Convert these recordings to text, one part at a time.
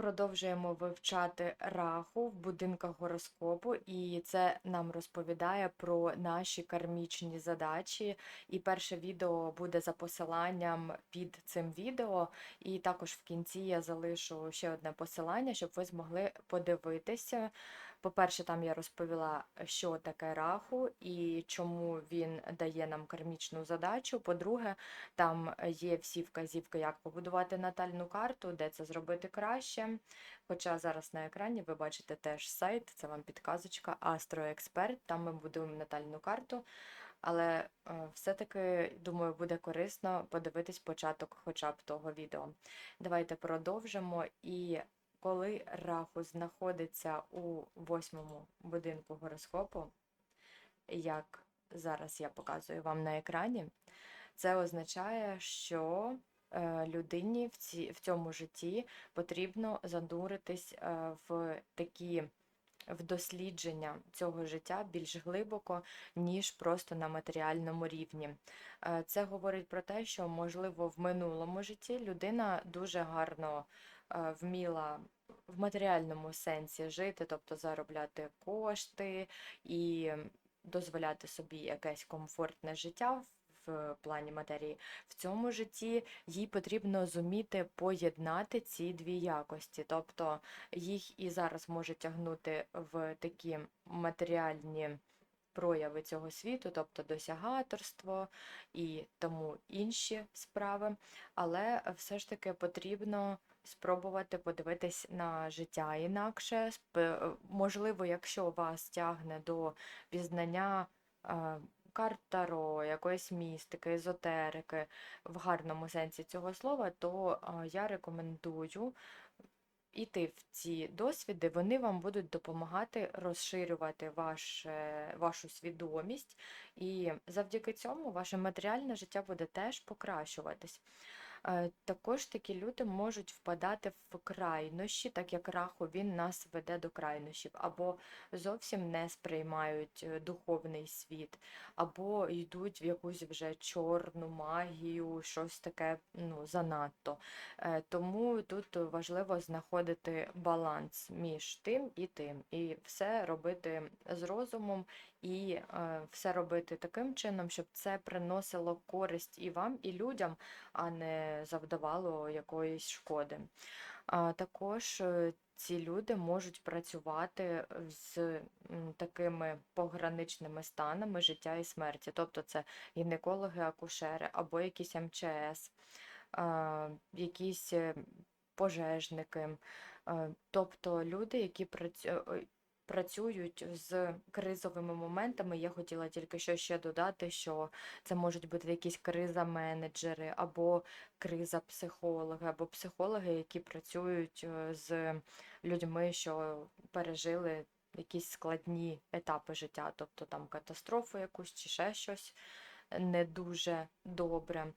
Продовжуємо вивчати раху в будинках гороскопу, і це нам розповідає про наші кармічні задачі. І перше відео буде за посиланням під цим відео. І також в кінці я залишу ще одне посилання, щоб ви змогли подивитися. По-перше, там я розповіла, що таке раху і чому він дає нам кармічну задачу. По-друге, там є всі вказівки, як побудувати натальну карту, де це зробити краще. Хоча зараз на екрані ви бачите теж сайт, це вам підказочка Астроексперт, там ми будуємо натальну карту. Але е, все-таки, думаю, буде корисно подивитись початок хоча б того відео. Давайте продовжимо. І коли раху знаходиться у восьмому будинку гороскопу, як зараз я показую вам на екрані, це означає, що е, людині в, ці, в цьому житті потрібно зануритись е, в такі в дослідження цього життя більш глибоко, ніж просто на матеріальному рівні. Е, Це говорить про те, що, можливо, в минулому житті людина дуже гарно вміла в матеріальному сенсі жити, тобто заробляти кошти і дозволяти собі якесь комфортне життя в плані матерії. В цьому житті їй потрібно зуміти поєднати ці дві якості, тобто їх і зараз може тягнути в такі матеріальні прояви цього світу, тобто досягаторство і тому інші справи, але все ж таки потрібно спробувати подивитись на життя інакше. Можливо, якщо вас тягне до пізнання е, карт Таро, якоїсь містики, езотерики в гарному сенсі цього слова, то е, я рекомендую іти в ці досвіди, вони вам будуть допомагати розширювати ваше, вашу свідомість, і завдяки цьому ваше матеріальне життя буде теж покращуватись. Е, Також такі люди можуть впадати в крайнощі, так як раху він нас веде до крайнощів, або зовсім не сприймають е, духовний світ, або йдуть в якусь вже чорну магію, щось таке ну, занадто. Е, Тому тут важливо знаходити баланс між тим і тим, і все робити з розумом, і е, все робити таким чином, щоб це приносило користь і вам, і людям, а не завдавало якоїсь шкоди. А також е, ці люди можуть працювати з такими пограничними станами життя і смерті, тобто це гінекологи, акушери або якісь МЧС, якісь е, пожежники, е, тобто люди, які працюють працюють з кризовими моментами. Я хотіла тільки що ще додати, що це можуть бути якісь криза-менеджери, або криза-психологи, або психологи, які працюють е, з людьми, що пережили якісь складні етапи життя, тобто там катастрофу якусь чи ще щось не дуже добре.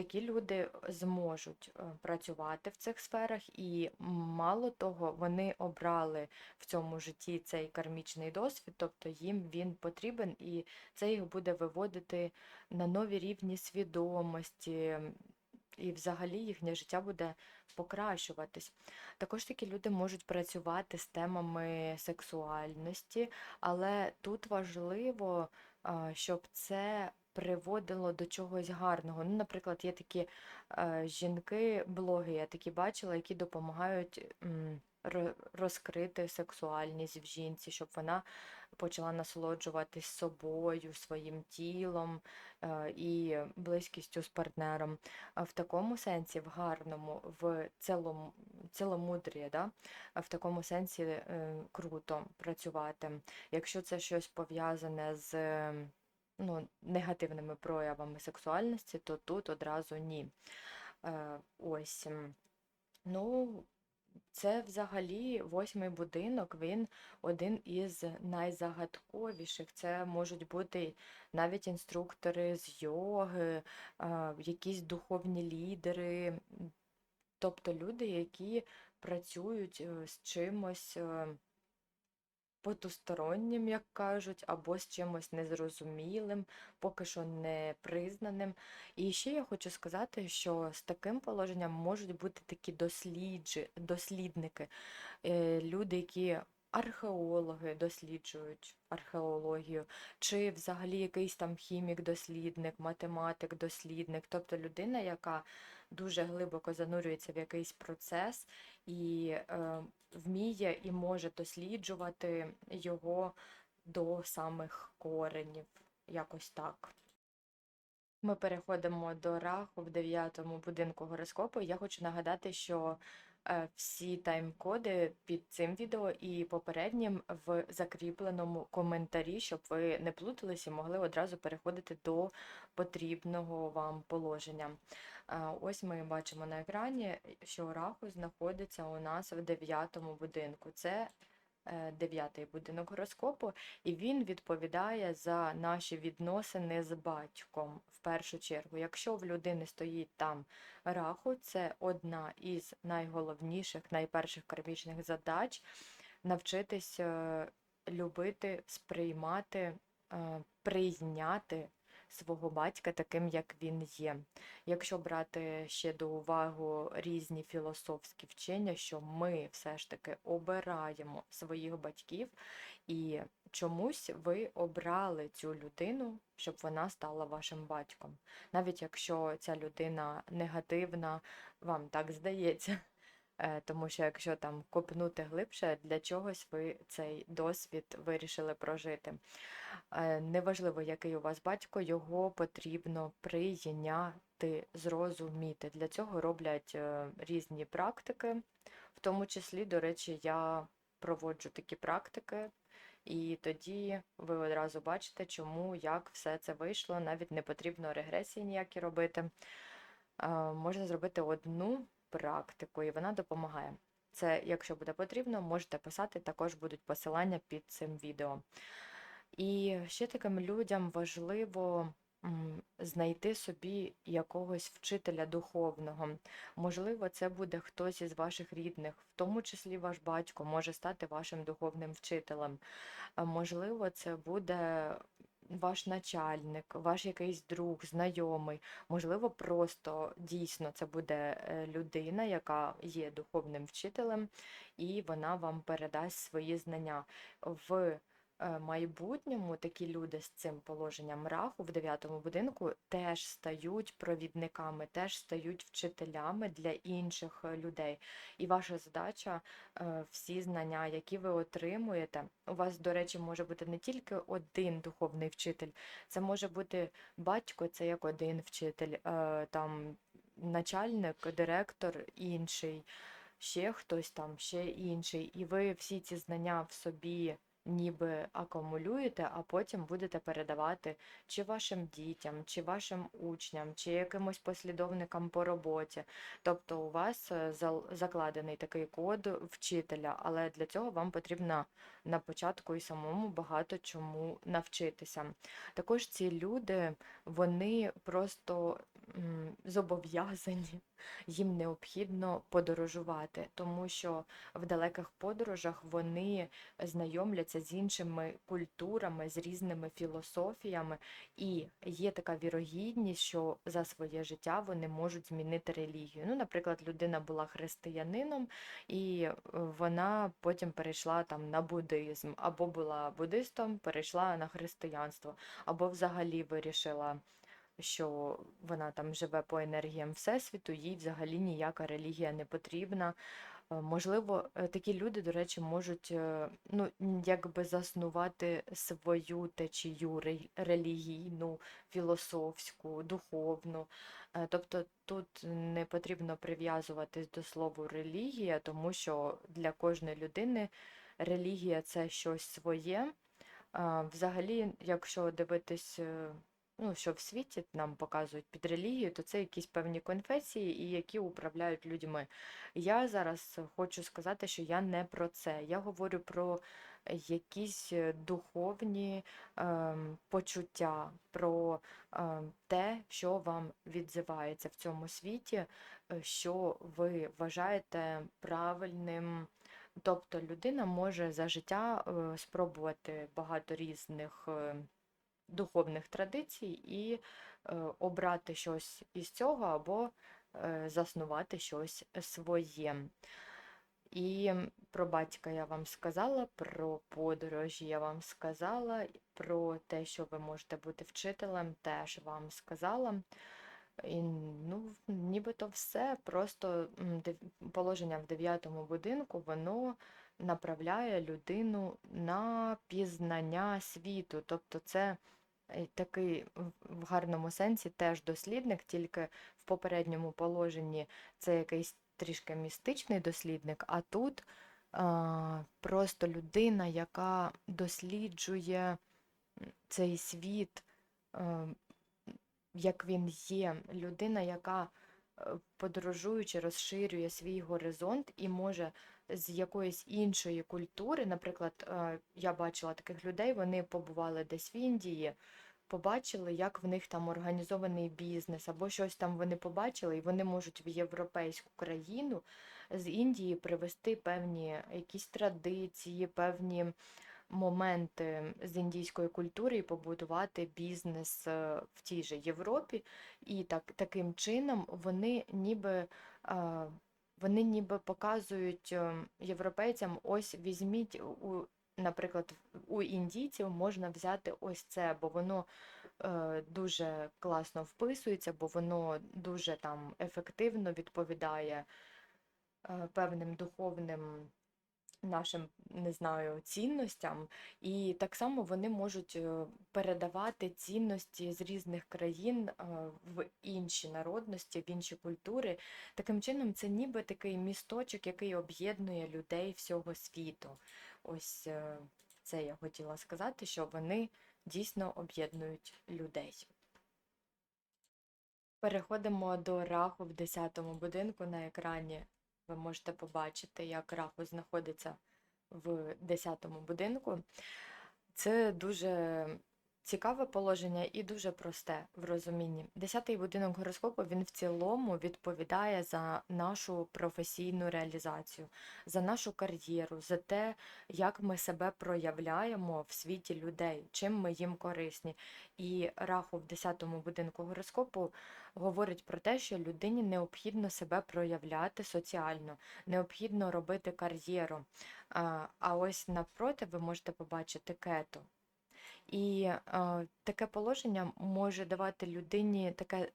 Е, Такі люди зможуть е, працювати в цих сферах, і мало того, вони обрали в цьому житті цей кармічний досвід, тобто їм він потрібен, і це їх буде виводити на нові рівні свідомості, і взагалі їхнє життя буде покращуватись. Також такі люди можуть працювати з темами сексуальності, але тут важливо, щоб це приводило до чогось гарного. Ну, наприклад, є такі е, жінки-блоги, я такі бачила, які допомагають м, розкрити сексуальність в жінці, щоб вона почала насолоджуватись собою, своїм тілом е, і близькістю з партнером. В такому сенсі, в гарному, в цілому, ціломудрі, да? в такому сенсі е, круто працювати. Якщо це щось пов'язане з ну, негативними проявами сексуальності, то тут одразу ні. Е, ось. Ну, це взагалі восьмий будинок, він один із найзагадковіших. Це можуть бути навіть інструктори з йоги, е, якісь духовні лідери, тобто люди, які працюють е, з чимось. Потустороннім, як кажуть, або з чимось незрозумілим, поки що не признаним. І ще я хочу сказати, що з таким положенням можуть бути такі досліджі, дослідники, е, люди, які археологи досліджують археологію, чи взагалі якийсь там хімік-дослідник, математик-дослідник, тобто людина, яка дуже глибоко занурюється в якийсь процес і е, вміє і може досліджувати його до самих коренів, якось так. Ми переходимо до раху в дев'ятому будинку гороскопу. Я хочу нагадати, що е, всі тайм-коди під цим відео і попереднім в закріпленому коментарі, щоб ви не плутались і могли одразу переходити до потрібного вам положення. Ось ми бачимо на екрані, що раху знаходиться у нас в дев'ятому будинку. Це е, дев'ятий будинок гороскопу, і він відповідає за наші відносини з батьком в першу чергу. Якщо в людини стоїть там раху, це одна із найголовніших, найперших кармічних задач навчитись е, любити, сприймати, е, прийняти свого батька таким, як він є. Якщо брати ще до уваги різні філософські вчення, що ми все ж таки обираємо своїх батьків, і чомусь ви обрали цю людину, щоб вона стала вашим батьком. Навіть якщо ця людина негативна, вам так здається. Е, Тому що якщо там копнути глибше, для чогось ви цей досвід вирішили прожити. Е, Неважливо, який у вас батько, його потрібно прийняти, зрозуміти. Для цього роблять е, різні практики, в тому числі, до речі, я проводжу такі практики, і тоді ви одразу бачите, чому, як все це вийшло. Навіть не потрібно регресії ніякі робити. Можна зробити одну практику, і вона допомагає. Це, якщо буде потрібно, можете писати, також будуть посилання під цим відео. І ще таким людям важливо знайти собі якогось вчителя духовного. Можливо, це буде хтось із ваших рідних, в тому числі ваш батько може стати вашим духовним вчителем. Можливо, це буде ваш начальник, ваш якийсь друг, знайомий. Можливо, просто дійсно це буде е, людина, яка є духовним вчителем, і вона вам передасть свої знання. В майбутньому такі люди з цим положенням раху в дев'ятому будинку теж стають провідниками, теж стають вчителями для інших е, людей. І ваша задача е, всі знання, які ви отримуєте, у вас, до речі, може бути не тільки один духовний вчитель, це може бути батько, це як один вчитель, е, там начальник, директор інший, ще хтось там, ще інший. І ви всі ці знання в собі ніби акумулюєте, а потім будете передавати чи вашим дітям, чи вашим учням, чи якимось послідовникам по роботі. Тобто у вас е, закладений такий код вчителя, але для цього вам потрібно на початку і самому багато чому навчитися. Також ці люди, вони просто зобов'язані, їм необхідно подорожувати, тому що в далеких подорожах вони знайомляться з іншими культурами, з різними філософіями, і є така вірогідність, що за своє життя вони можуть змінити релігію. Ну, наприклад, людина була християнином, і е, вона потім перейшла там на буддизм, або була буддистом, перейшла на християнство, або взагалі вирішила. Що вона там живе по енергіям Всесвіту, їй взагалі ніяка релігія не потрібна. Е, Можливо, е, такі люди, до речі, можуть е, ну, якби заснувати свою течію релігійну, філософську, духовну. Тобто тут не потрібно прив'язуватись до слова релігія, тому що для кожної людини релігія це щось своє. Взагалі, якщо дивитись, ну, що в світі нам показують під релігією, то це якісь певні конфесії, і які управляють людьми. Я зараз хочу сказати, що я не про це. Я говорю про якісь е, духовні ем, почуття, про ем, те, що вам відзивається в цьому світі, е, що ви вважаєте правильним Тобто людина може за життя е, спробувати багато різних е, духовних традицій і е, обрати щось із цього або е, заснувати щось своє. І про батька я вам сказала, про подорожі я вам сказала, про те, що ви можете бути вчителем, теж вам сказала. І, ну, нібито все. Просто положення в дев'ятому будинку, воно направляє людину на пізнання світу. Тобто це такий в гарному сенсі теж дослідник, тільки в попередньому положенні це якийсь трішки містичний дослідник, а тут а, просто людина, яка досліджує цей світ, е, як він є, людина, яка е, подорожуючи, розширює свій горизонт і може з якоїсь іншої культури, наприклад, е, я бачила таких людей, вони побували десь в Індії, побачили, як в них там організований бізнес, або щось там вони побачили, і вони можуть в європейську країну з Індії привезти певні якісь традиції, певні моменти з індійської культури і побудувати бізнес е, в тій же Європі. І так, таким чином вони ніби. Вони ніби показують е, європейцям, ось візьміть у, наприклад, у індійців можна взяти ось це, бо воно е, дуже класно вписується, бо воно дуже там ефективно відповідає е, певним духовним нашим, не знаю, цінностям, і так само вони можуть е, передавати цінності з різних країн е, в інші народності, в інші культури. Таким чином, це ніби такий місточок, який об'єднує людей всього світу. Ось е, це я хотіла сказати, що вони дійсно об'єднують людей. Переходимо до раху в 10-му будинку на екрані. Ви можете побачити, як раху знаходиться в 10-му будинку. Це дуже цікаве положення і дуже просте в розумінні. Десятий будинок гороскопу він в цілому відповідає за нашу професійну реалізацію, за нашу кар'єру, за те, як ми себе проявляємо в світі людей, чим ми їм корисні. І раху в 10-му будинку гороскопу говорить про те, що людині необхідно себе проявляти соціально, необхідно робити кар'єру. А ось навпроти ви можете побачити кету. І е, таке положення може давати людині таке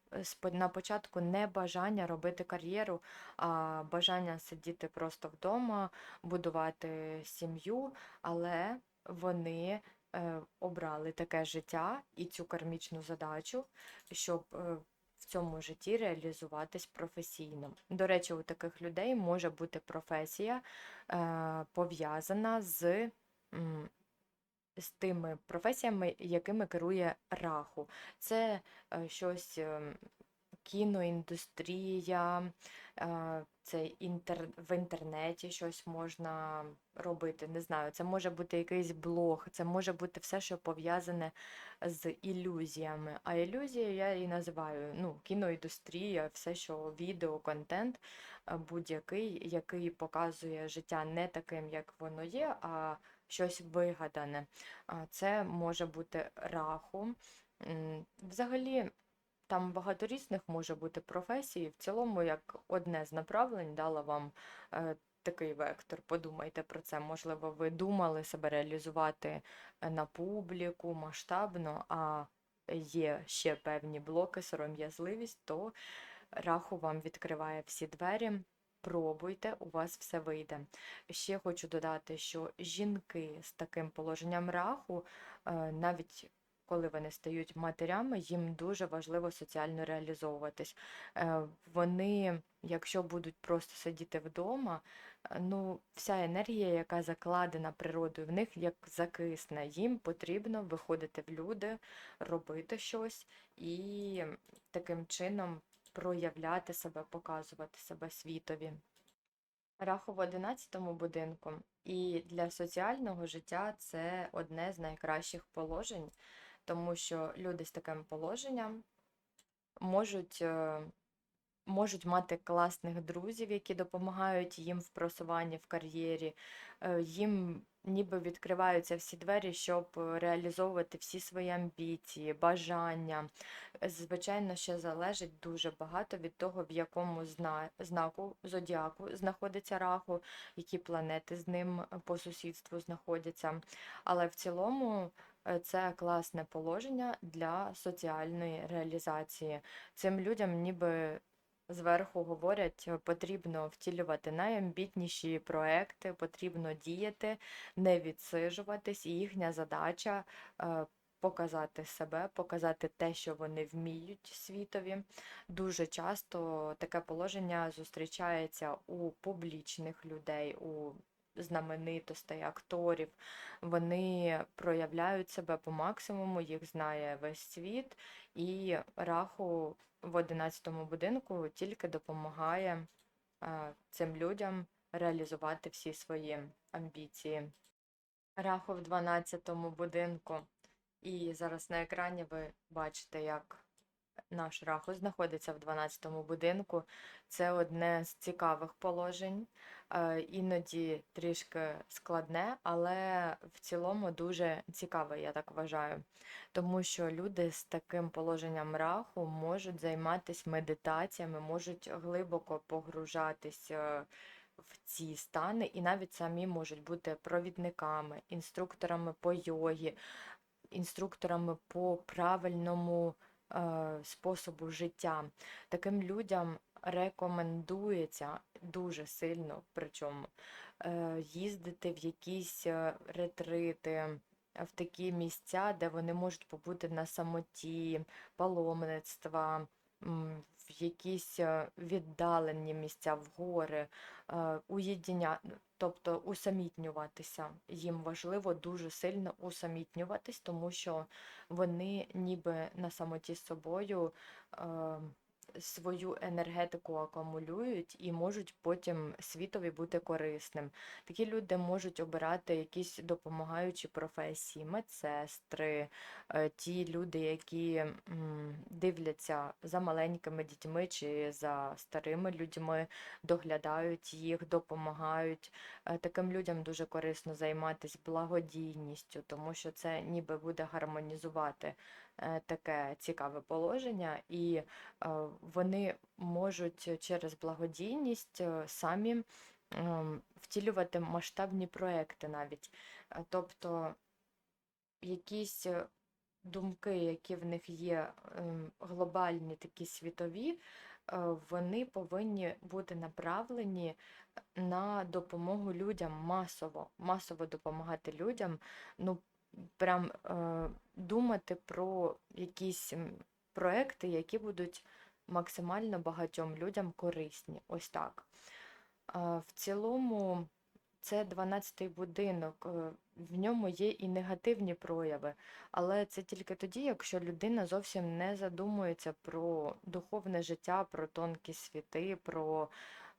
е, на початку не бажання робити кар'єру, а бажання сидіти просто вдома, будувати сім'ю, але вони е, обрали таке життя і цю кармічну задачу, щоб е, в цьому житті реалізуватись професійно. До речі, у таких людей може бути професія е, пов'язана з. З тими професіями, якими керує Раху. Це е, щось ем, кіноіндустрія, е, це інтер... в інтернеті щось можна робити. Не знаю, це може бути якийсь блог, це може бути все, що пов'язане з ілюзіями. А ілюзія я і називаю ну, кіноіндустрія, все, що відео, контент е, будь-який, який показує життя не таким, як воно є, а щось вигадане. Це може бути раху. Взагалі, там багато різних може бути професій. В цілому, як одне з направлень дала вам е, такий вектор. Подумайте про це. Можливо, ви думали себе реалізувати е, на публіку масштабно, а є ще певні блоки, сором'язливість, то раху вам відкриває всі двері. Пробуйте, у вас все вийде. Ще хочу додати, що жінки з таким положенням раху, е, навіть коли вони стають матерями, їм дуже важливо соціально реалізовуватись. Е, Вони, якщо будуть просто сидіти вдома, е, ну, вся енергія, яка закладена природою в них, як закисне, їм потрібно виходити в люди, робити щось і таким чином проявляти себе, показувати себе світові. Раху в 11 будинку, і для соціального життя це одне з найкращих положень, тому що люди з таким положенням можуть е, можуть мати класних друзів, які допомагають їм в просуванні в кар'єрі. Е, Їм ніби відкриваються всі двері, щоб реалізовувати всі свої амбіції, бажання. Звичайно, ще залежить дуже багато від того, в якому зна- знаку зодіаку знаходиться раху, які планети з ним е, по сусідству знаходяться. Але в цілому е, це класне положення для соціальної реалізації. Цим людям ніби зверху говорять, е, потрібно втілювати найамбітніші проекти, потрібно діяти, не відсиджуватись, і їхня задача е, показати себе, показати те, що вони вміють світові. Дуже часто таке положення зустрічається у публічних людей, у знаменитостей, акторів. Вони проявляють себе по максимуму, їх знає весь світ, і раху в 11 будинку тільки допомагає е, цим людям реалізувати всі свої амбіції. Раху в 12 будинку. І зараз на екрані ви бачите, як наш Раху знаходиться в 12 будинку. Це одне з цікавих положень, е, іноді трішки складне, але в цілому дуже цікаве, я так вважаю. Тому що люди з таким положенням раху можуть займатися медитаціями, можуть глибоко погружатись е, в ці стани, і навіть самі можуть бути провідниками, інструкторами по йогі, інструкторами по правильному способу життя. Таким людям рекомендується дуже сильно, причому е, їздити в якісь е, ретрити, в такі місця, де вони можуть побути на самоті, паломництва, в якісь е, віддалені місця, в гори, е, тобто усамітнюватися. Їм важливо дуже сильно усамітнюватись, тому що вони ніби на самоті з собою е, свою енергетику акумулюють і можуть потім світові бути корисним. Такі люди можуть обирати якісь допомагаючі професії, медсестри, е, ті люди, які дивляться за маленькими дітьми чи за старими людьми, доглядають їх, допомагають. Е, Таким людям дуже корисно займатися благодійністю, тому що це ніби буде гармонізувати таке цікаве положення, і е, вони можуть через благодійність е, самі ем, втілювати масштабні проекти навіть. Е, Тобто якісь е, думки, які в них є ем, глобальні, такі світові, е, вони повинні бути направлені на допомогу людям масово, масово допомагати людям. Ну, прям е, думати про якісь проекти, які будуть максимально багатьом людям корисні. Ось так. А, В цілому, це 12-й будинок, е, в ньому є і негативні прояви, але це тільки тоді, якщо людина зовсім не задумується про духовне життя, про тонкі світи, про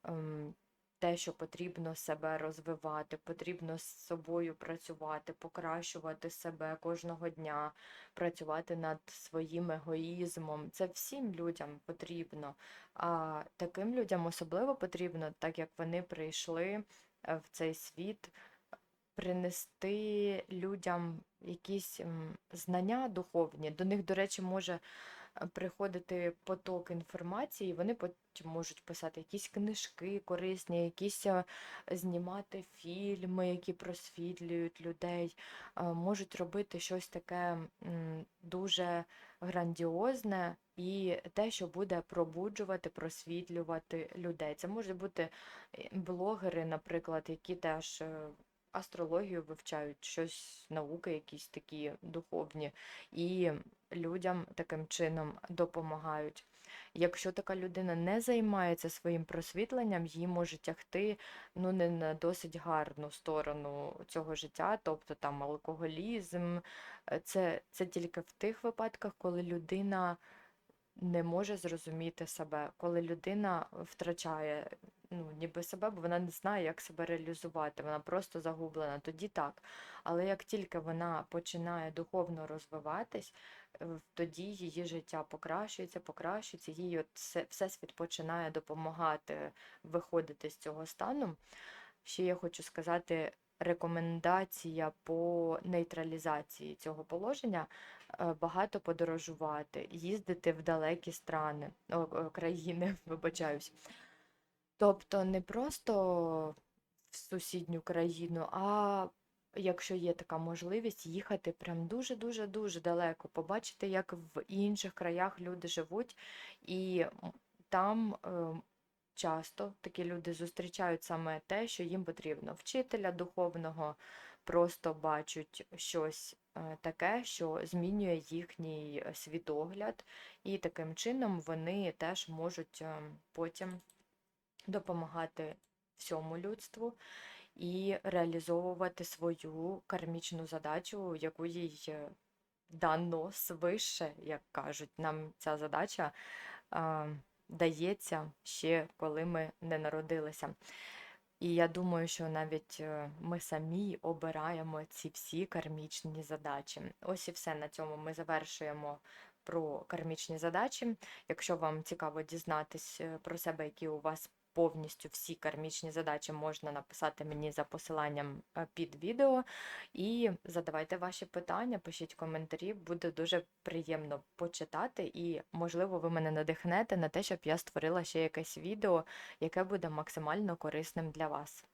ем, те, що потрібно себе розвивати, потрібно з собою працювати, покращувати себе кожного дня, працювати над своїм егоїзмом. Це всім людям потрібно. А таким людям особливо потрібно, так як вони прийшли е, в цей світ, принести людям якісь знання духовні. До них, до речі, може приходити поток інформації, вони потім можуть писати якісь книжки корисні, якісь е, знімати фільми, які просвітлюють людей, е, можуть робити щось таке дуже грандіозне і те, що буде пробуджувати, просвітлювати людей. Це можуть бути е, блогери, наприклад, які теж астрологію вивчають, щось, науки якісь такі духовні, і людям таким чином допомагають. Якщо така людина не займається своїм просвітленням, її може тягти ну, не на досить гарну сторону цього життя, тобто там алкоголізм. Е, Це, це тільки в тих випадках, коли людина не може зрозуміти себе, коли людина втрачає ну, ніби себе, бо вона не знає, як себе реалізувати, вона просто загублена, тоді так. Але як тільки вона починає духовно розвиватись, тоді її життя покращується, покращується, їй от все, всесвіт починає допомагати виходити з цього стану. Ще я хочу сказати рекомендація по нейтралізації цього положення е, багато подорожувати, їздити в далекі страни, о, країни, вибачаюсь. Тобто не просто в сусідню країну, а якщо є така можливість, їхати прям дуже-дуже дуже далеко, побачити, як в інших краях люди живуть, і там е, часто такі люди зустрічають саме те, що їм потрібно. Вчителя духовного просто бачать щось е, таке, що змінює їхній е, світогляд, і таким чином вони теж можуть е, потім допомагати всьому людству і реалізовувати свою кармічну задачу, яку їй дано свише, як кажуть. Нам ця задача а, дається ще коли ми не народилися. І я думаю, що навіть е, ми самі обираємо ці всі кармічні задачі. Ось і все на цьому ми завершуємо про кармічні задачі. Якщо вам цікаво дізнатись е, про себе, які у вас повністю всі кармічні задачі, можна написати мені за посиланням е, під відео. І задавайте ваші питання, пишіть коментарі, буде дуже приємно почитати, і, можливо, ви мене надихнете на те, щоб я створила ще якесь відео, яке буде максимально корисним для вас.